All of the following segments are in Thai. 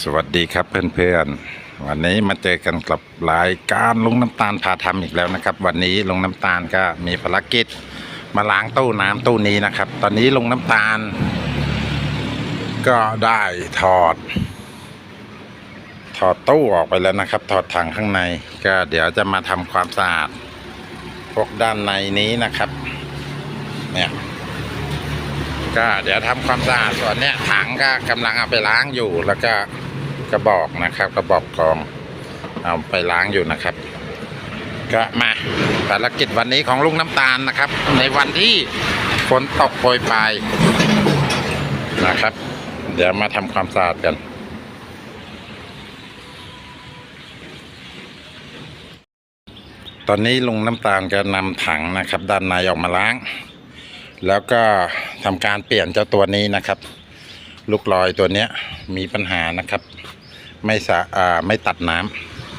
สวัสดีครับเพื่อนๆ วันนี้มาเจอกันกับรายการลุงน้ำตาลพาทำอีกแล้วนะครับ วันนี้ลุงน้ำตาลก็มีภารกิจ มาล้างตู้น้ำตู้นี้นะครับ ตอนนี้ลุงน้ำตาล ก็ได้ถอด ถอดตู้ออกไปแล้วนะครับ ถอดถังข้างใน ก็เดี๋ยวจะมาทำความสะอาดพวกด้านในนี้นะครับ เนี่ย ก็เดี๋ยวทำความสะอาดส่วนเนี้ยถังก็กำลังเอาไปล้างอยู่ แล้วก็กระบอกนะครับ กระบอกกองเอาไปล้างอยู่นะครับ ก็มาภารกิจวันนี้ของลุงน้ำตาลนะครับ ในวันที่ฝนตกโปรยปลายนะครับ เดี๋ยวมาทำความสะอาดกันตอนนี้ลุงน้ำตาลก็นำถังนะครับ ด้านในออกมาล้าง แล้วก็ทำการเปลี่ยนเจ้าตัวนี้นะครับ ลูกลอยตัวเนี้ยมีปัญหานะครับ ไม่สะอ่าไม่ตัดน้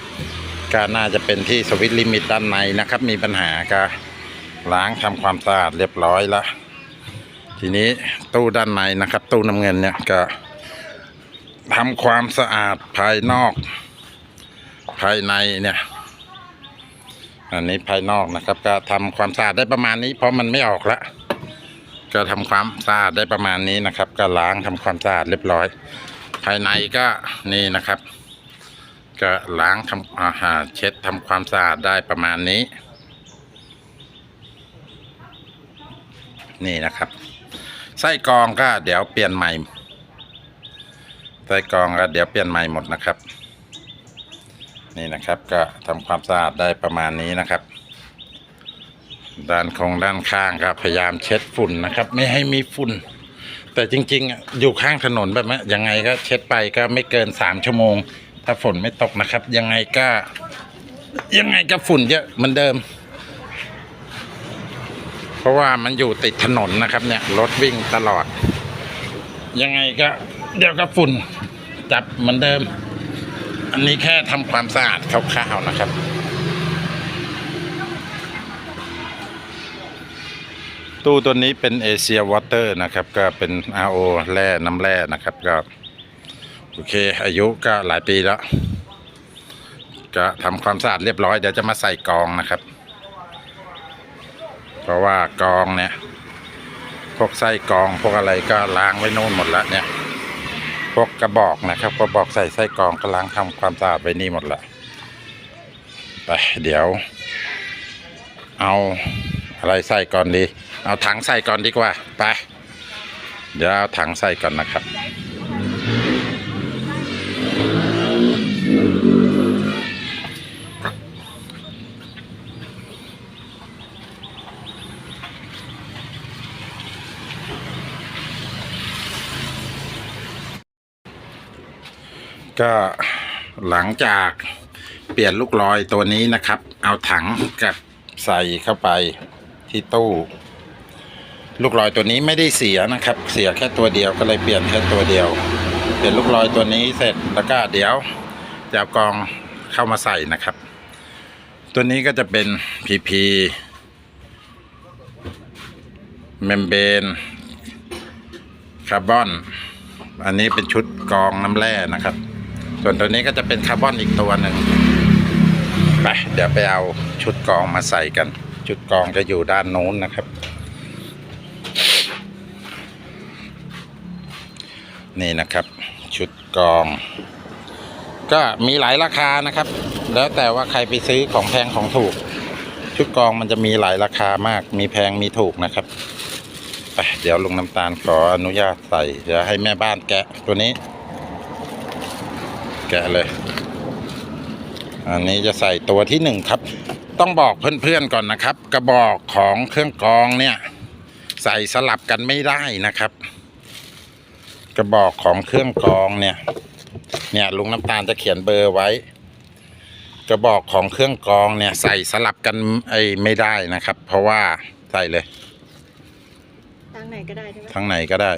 ำก็น่าจะเป็นที่สวิตลิมิตด้านในนะครับ มีปัญหาก็ล้างทำความสะอาดเรียบร้อยแล้วทีนี้ตู้ด้านในนะครับ ตู้น้ำเงินเนี่ยก็ทำความสะอาดภายนอก ภายในเนี่ยอันนี้ภายนอกนะครับ ก็ทำความสะอาดได้ประมาณนี้เพราะมันไม่ออกแล้ว ก็ทำความสะอาดได้ประมาณนี้นะครับ ก็ล้างทำความสะอาดเรียบร้อย ภายในก็นี่นะครับ ก็ล้างทำอาหารเช็ดทำความสะอาดได้ประมาณนี้ นี่นะครับ ไส้กรองก็เดี๋ยวเปลี่ยนใหม่ไส้กรองก็เดี๋ยวเปลี่ยนใหม่หมดนะครับ นี่นะครับก็ทำความสะอาดได้ประมาณนี้นะครับ ด้านของด้านข้างก็พยายามเช็ดฝุ่นนะครับ ไม่ให้มีฝุ่น แต่จริงๆอะอยู่ข้างถนนแบบนี้ยังไงก็เช็ดไปก็ไม่เกินสามชั่วโมง ถ้าฝนไม่ตกนะครับ ยังไงก็ ยังไงก็ฝุ่นเยอะเหมือนเดิม เพราะว่ามันอยู่ติดถนนนะครับ เนี่ยรถวิ่งตลอด ยังไงก็ เดี๋ยวก็ฝุ่นจับเหมือนเดิม อันนี้แค่ทำความสะอาดคร่าวๆนะครับ ตู้ตัวนี้เป็นเอเชียวอเตอร์นะครับ ก็เป็น RO แร่น้ำแร่นะครับก็โอเค อายุก็หลายปีแล้ว ก็ทำความสะอาดเรียบร้อยเดี๋ยวจะมาใส่กองนะครับ เพราะว่ากองเนี่ย พวกไส้กองพวกอะไรก็ล้างไว้โน่นหมดแล้วเนี่ย พวกกระบอกนะครับกระบอกใส่ไส้กองก็ล้างทำความสะอาดไว้นี่หมดละไปเดี๋ยว เอา อะไรใส่ก่อนดี เอาถังใส่ก่อนดีกว่า ไป เดี๋ยวเอาถังใส่ก่อนนะครับก็หลังจากเปลี่ยนลูกลอยตัวนี้นะครับ เอาถังกับใส่เข้าไป ที่ตู้ ลูกลอยตัวนี้ไม่ได้เสียนะครับ เสียแค่ตัวเดียวก็เลยเปลี่ยนแค่ตัวเดียว เปลี่ยนลูกลอยตัวนี้เสร็จแล้วก็เดี๋ยวจะเอากองเข้ามาใส่นะครับ ตัวนี้ก็จะเป็น PP เมมเบนคาร์บอน อันนี้เป็นชุดกองน้ำแร่นะครับ ส่วนตัวนี้ก็จะเป็นคาร์บอนอีกตัวหนึ่งไปเดี๋ยวไปเอาชุดกองมาใส่กัน ชุดกองจะอยู่ด้านโน้นนะครับ นี่นะครับ ชุดกอง ก็มีหลายราคานะครับ แล้วแต่ว่าใครไปซื้อของแพงของถูก ชุดกองมันจะมีหลายราคามาก มีแพงมีถูกนะครับไปเดี๋ยวลงน้ำตาลขออนุญาตใส่เดี๋ยวให้แม่บ้านแกะตัวนี้ แกะเลย อันนี้จะใส่ตัวที่หนึ่งครับ ต้องบอกเพื่อนๆก่อนนะครับ กระบอกของเครื่องกรองเนี่ย ใส่สลับกันไม่ได้นะครับ กระบอกของเครื่องกรองเนี่ย เนี่ยลุงน้ำตาลจะเขียนเบอร์ไว้ กระบอกของเครื่องกรองเนี่ย ใส่สลับกันไอ้ไม่ได้นะครับ เพราะว่าใส่เลยทางไหนก็ได้ใช่ไหมทั้งไหนก็ได้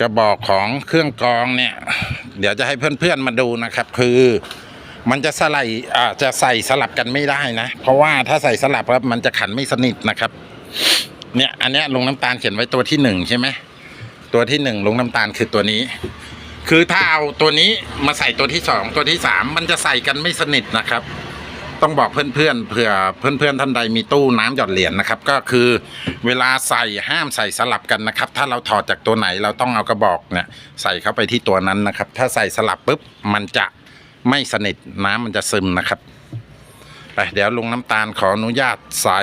กระบอกของเครื่องกรองเนี่ย เดี๋ยวจะให้เพื่อนๆมาดูนะครับ คือมันจะสไลด์อ่าจะใส่สลับกันไม่ได้นะ เพราะว่าถ้าใส่สลับครับมันจะขันไม่สนิทนะครับ เนี่ยอันเนี้ยลงน้ำตาลเขียนไว้ตัวที่หนึ่งใช่ไหมตัวที่หนึ่งลงน้ำตาลคือตัวนี้ คือถ้าเอาตัวนี้มาใส่ตัวที่สองตัวที่สามมันจะใส่กันไม่สนิทนะครับ ต้องบอกเพื่อนๆเผื่อเพื่อนๆท่านใดมีตู้น้ำหยอดเหรียญนะครับ ก็คือเวลาใส่ห้ามใส่สลับกันนะครับ ถ้าเราถอดจากตัวไหนเราต้องเอากระบอกเนี่ยใส่เข้าไปที่ตัวนั้นนะครับ ถ้าใส่สลับปุ๊บมันจะไม่สนิทน้ำมันจะซึมนะครับไปเดี๋ยวลุงน้ำตาลขออนุญาตใส่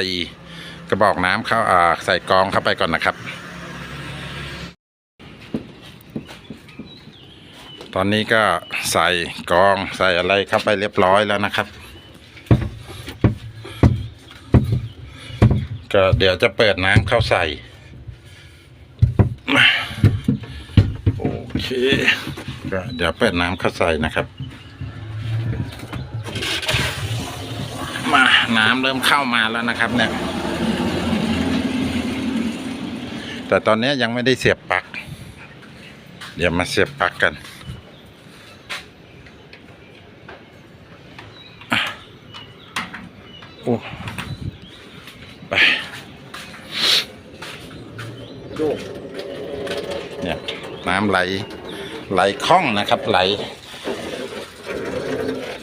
กระบอกน้ำเข้าอ่าใส่กรองเข้าไปก่อนนะครับ ตอนนี้ก็ใส่กรองใส่อะไรเข้าไปเรียบร้อยแล้วนะครับ ก็เดี๋ยวจะเปิดน้ำเข้าใส่ โอเคก็เดี๋ยวเปิดน้ำเข้าใส่นะครับ มาน้ำเริ่มเข้ามาแล้วนะครับเนี่ย แต่ตอนนี้ยังไม่ได้เสียบปลั๊ก เดี๋ยวมาเสียบปลั๊กกันโอ้ ไปเนี่ยน้ำไหล ไหลคล่องนะครับ ไหล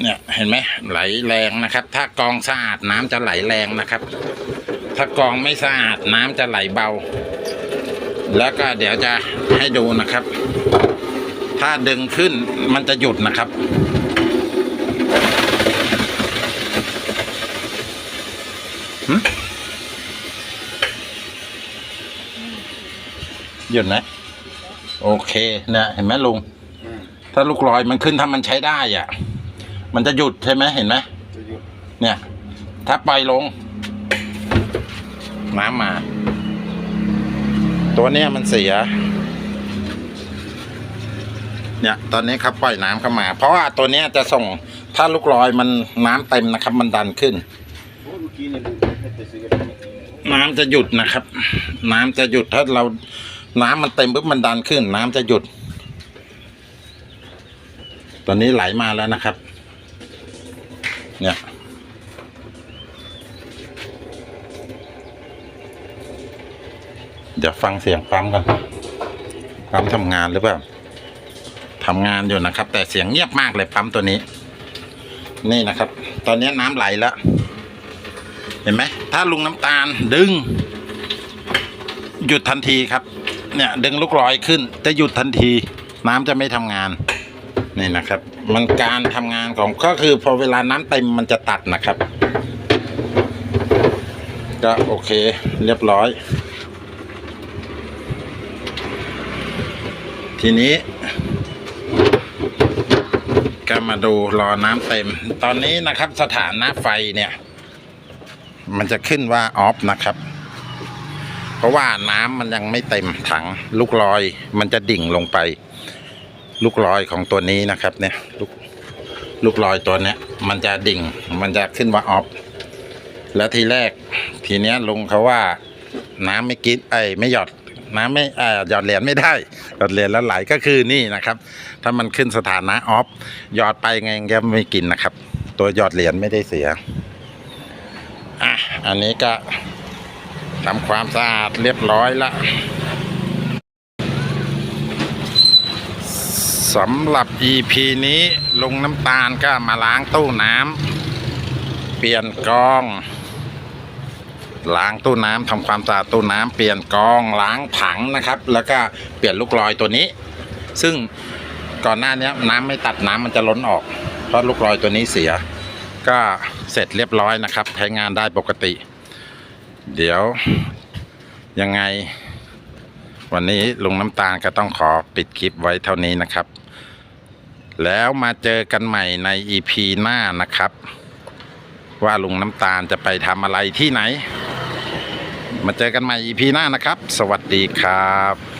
เนี่ยเห็นไหมไหลแรงนะครับ ถ้ากองสะอาดน้ำจะไหลแรงนะครับ ถ้ากองไม่สะอาดน้ำจะไหลเบา แล้วก็เดี๋ยวจะให้ดูนะครับ ถ้าดึงขึ้นมันจะหยุดนะครับหึ หยุดนะ โอเคเนี่ยเห็นไหมลุง ถ้าลูกลอยมันขึ้นถ้ามันใช้ได้อะ มันจะหยุดใช่ไหมเห็นไหมเนี่ย ถ้าปล่อยลงน้ำมา ตัวเนี้ยมันเสีย เนี่ยตอนนี้ครับปล่อยน้ำเข้ามา เพราะว่าตัวเนี้ยจะส่งถ้าลูกลอยมันน้ำเต็มนะครับ มันดันขึ้น น้ำจะหยุดนะครับ น้ำจะหยุดถ้าเรา น้ำมันเต็มปุ๊บมันดันขึ้น น้ำจะหยุด ตอนนี้ไหลมาแล้วนะครับ เนี่ยเดี๋ยวฟังเสียงปั๊มกันปั๊มทำงานหรือเปล่าทำงานอยู่นะครับ แต่เสียงเงียบมากเลยปั๊มตัวนี้ นี่นะครับ ตอนนี้น้ำไหลแล้ว เห็นไหมถ้าลุงน้ำตาลดึง หยุดทันทีครับ เนี่ยดึงลูกลอยขึ้น จะหยุดทันที น้ำจะไม่ทำงานนี่นะครับ มันการทำงานของก็คือพอเวลาน้ำเต็มมันจะตัดนะครับ ก็โอเคเรียบร้อย ทีนี้ก็มาดูรอน้ำเต็ม ตอนนี้นะครับสถานะไฟเนี่ย มันจะขึ้นว่าออฟนะครับ เพราะว่าน้ำมันยังไม่เต็มถัง ลูกลอยมันจะดิ่งลงไป ลูกลอยของตัวนี้นะครับ เนี่ยลูกลูกลอยตัวเนี้ยมันจะดิ่ง มันจะขึ้นว่าออฟแล้วทีแรก ทีเนี้ยลุงเขาว่า น้ำไม่กินไอยไม่หยอดน้ำไม่เอ่อหยอดเหรียญไม่ได้ หยอดเหรียญแล้วไหลก็คือนี่นะครับ ถ้ามันขึ้นสถานะออฟหยอดไปไงก็ไม่กินนะครับ ตัวหยอดเหรียญไม่ได้เสียอะอันนี้ก็ ทำความสะอาดเรียบร้อยละสำหรับ EP นี้ลงน้ำตาลก็มาล้างตู้น้ำเปลี่ยนกรองล้างตู้น้ำทำความสะอาดตู้น้ำเปลี่ยนกรองล้างถังนะครับ แล้วก็เปลี่ยนลูกลอยตัวนี้ ซึ่งก่อนหน้านี้น้ำไม่ตัดน้ำมันจะล้นออก เพราะลูกลอยตัวนี้เสีย ก็เสร็จเรียบร้อยนะครับ ใช้งานได้ปกติ เดี๋ยวยังไง วันนี้ลุงน้ำตาลก็ต้องขอปิดคลิปไว้เท่านี้นะครับ แล้วมาเจอกันใหม่ใน EP หน้านะครับ ว่าลุงน้ำตาลจะไปทำอะไรที่ไหน มาเจอกันใหม่ EP หน้านะครับ สวัสดีครับ